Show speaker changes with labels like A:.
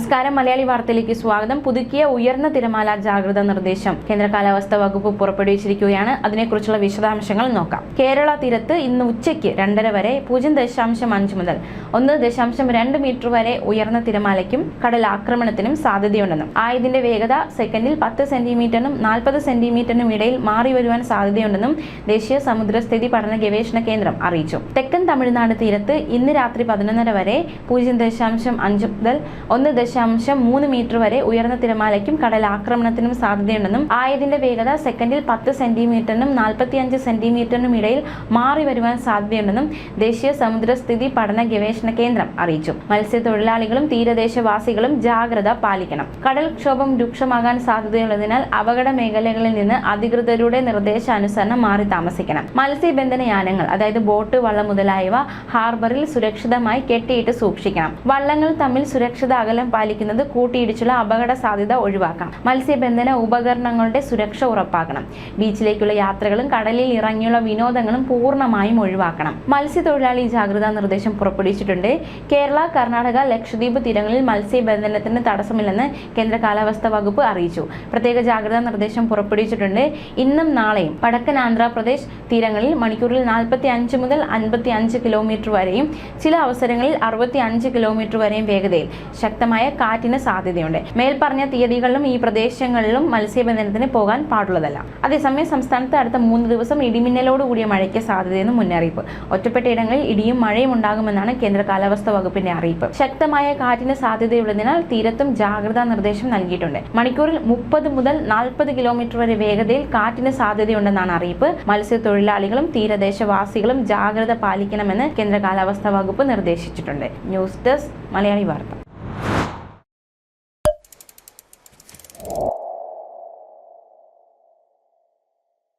A: നമസ്കാരം. മലയാളി വാർത്തയിലേക്ക് സ്വാഗതം. പുതുക്കിയ ഉയർന്ന തിരമാല ജാഗ്രതാ നിർദ്ദേശം കേന്ദ്ര കാലാവസ്ഥാ വകുപ്പ് പുറപ്പെടുവിച്ചിരിക്കുകയാണ്. അതിനെക്കുറിച്ചുള്ള വിശദാംശങ്ങൾ നോക്കാം. കേരള തീരത്ത് ഇന്ന് ഉച്ചയ്ക്ക് രണ്ടര വരെ പൂജ്യം ദശാംശം അഞ്ച് മുതൽ ഒന്ന് ദശാംശം രണ്ട് മീറ്റർ വരെ ഉയർന്ന തിരമാലയ്ക്കും കടൽ ആക്രമണത്തിനും സാധ്യതയുണ്ടെന്നും ആയതിന്റെ വേഗത സെക്കൻഡിൽ പത്ത് സെന്റിമീറ്ററിനും നാൽപ്പത് സെന്റിമീറ്ററിനും ഇടയിൽ മാറി വരുവാൻ സാധ്യതയുണ്ടെന്നും ദേശീയ സമുദ്രസ്ഥിതി പഠന ഗവേഷണ കേന്ദ്രം അറിയിച്ചു. തെക്കൻ തമിഴ്നാട് തീരത്ത് ഇന്ന് രാത്രി പതിനൊന്നര വരെ പൂജ്യം ദശാംശം അഞ്ച് മുതൽ ഒന്ന് ദശാംശം മൂന്ന് മീറ്റർ വരെ ഉയർന്ന തിരമാലയ്ക്കും കടൽ ആക്രമണത്തിനും സാധ്യതയുണ്ടെന്നും ആയതിന്റെ വേഗത സെക്കൻഡിൽ പത്ത് സെന്റിമീറ്ററിനും നാൽപ്പത്തിയഞ്ച് സെന്റിമീറ്ററിനും ഇടയിൽ മാറി വരുവാൻ സാധ്യതയുണ്ടെന്നും ദേശീയ സമുദ്രസ്ഥിതി പഠന ഗവേഷണ കേന്ദ്രം അറിയിച്ചു. മത്സ്യത്തൊഴിലാളികളും തീരദേശവാസികളും ജാഗ്രത പാലിക്കണം. കടൽക്ഷോഭം രൂക്ഷമാകാൻ സാധ്യതയുള്ളതിനാൽ അപകട മേഖലകളിൽ നിന്ന് അധികൃതരുടെ നിർദ്ദേശാനുസരണം മാറി താമസിക്കണം. മത്സ്യബന്ധന യാനങ്ങൾ അതായത് ബോട്ട് വള്ളം മുതലായവ ഹാർബറിൽ സുരക്ഷിതമായി കെട്ടിയിട്ട് സൂക്ഷിക്കണം. വള്ളങ്ങൾ തമ്മിൽ സുരക്ഷിത അകലം പാലിക്കുന്നത് കൂട്ടിയിടിച്ചുള്ള അപകട സാധ്യത ഒഴിവാക്കാം. മത്സ്യബന്ധന ഉപകരണങ്ങളുടെ സുരക്ഷ ഉറപ്പാക്കണം. ബീച്ചിലേക്കുള്ള യാത്രകളും കടലിൽ ഇറങ്ങിയുള്ള വിനോദങ്ങളും പൂർണമായും ഒഴിവാക്കണം. മത്സ്യത്തൊഴിലാളി ജാഗ്രതാ നിർദ്ദേശം പുറപ്പെടുവിച്ചിട്ടുണ്ട്. കേരള കർണാടക ലക്ഷദ്വീപ് തീരങ്ങളിൽ മത്സ്യബന്ധനത്തിന് തടസ്സമില്ലെന്ന് കേന്ദ്ര കാലാവസ്ഥാ വകുപ്പ് അറിയിച്ചു. പ്രത്യേക ജാഗ്രതാ നിർദ്ദേശം പുറപ്പെടുവിച്ചിട്ടുണ്ട്. ഇന്നും നാളെയും വടക്കൻ ആന്ധ്രാപ്രദേശ് തീരങ്ങളിൽ മണിക്കൂറിൽ നാൽപ്പത്തി അഞ്ച് മുതൽ അൻപത്തി അഞ്ച് കിലോമീറ്റർ വരെയും ചില അവസരങ്ങളിൽ അറുപത്തി അഞ്ച് കിലോമീറ്റർ വരെയും വേഗതയിൽ ശക്തമായ കാറ്റിന് സാധ്യതയുണ്ട്. മേൽപ്പറഞ്ഞ തീയതികളിലും ഈ പ്രദേശങ്ങളിലും മത്സ്യബന്ധനത്തിന് പോകാൻ പാടുള്ളതല്ല. അതേസമയം സംസ്ഥാനത്ത് അടുത്ത മൂന്ന് ദിവസം ഇടിമിന്നലോട് കൂടിയ മഴയ്ക്ക് സാധ്യതയെന്ന് മുന്നറിയിപ്പ്. ഒറ്റപ്പെട്ട ഇടങ്ങളിൽ ഇടിയും മഴയും ഉണ്ടാകുമെന്നാണ് കേന്ദ്ര കാലാവസ്ഥാ വകുപ്പിന്റെ അറിയിപ്പ്. ശക്തമായ കാറ്റിന് സാധ്യതയുള്ളതിനാൽ തീരത്തും ജാഗ്രതാ നിർദ്ദേശം നൽകിയിട്ടുണ്ട്. മണിക്കൂറിൽ മുപ്പത് മുതൽ നാൽപ്പത് കിലോമീറ്റർ വരെ വേഗതയിൽ കാറ്റിന് സാധ്യതയുണ്ടെന്നാണ് അറിയിപ്പ്. മത്സ്യത്തൊഴിലാളികളും തീരദേശവാസികളും ജാഗ്രത പാലിക്കണമെന്ന് കേന്ദ്ര കാലാവസ്ഥാ വകുപ്പ് നിർദ്ദേശിച്ചിട്ടുണ്ട്. ന്യൂസ് ഡെസ്ക് മലയാളി വാർത്ത.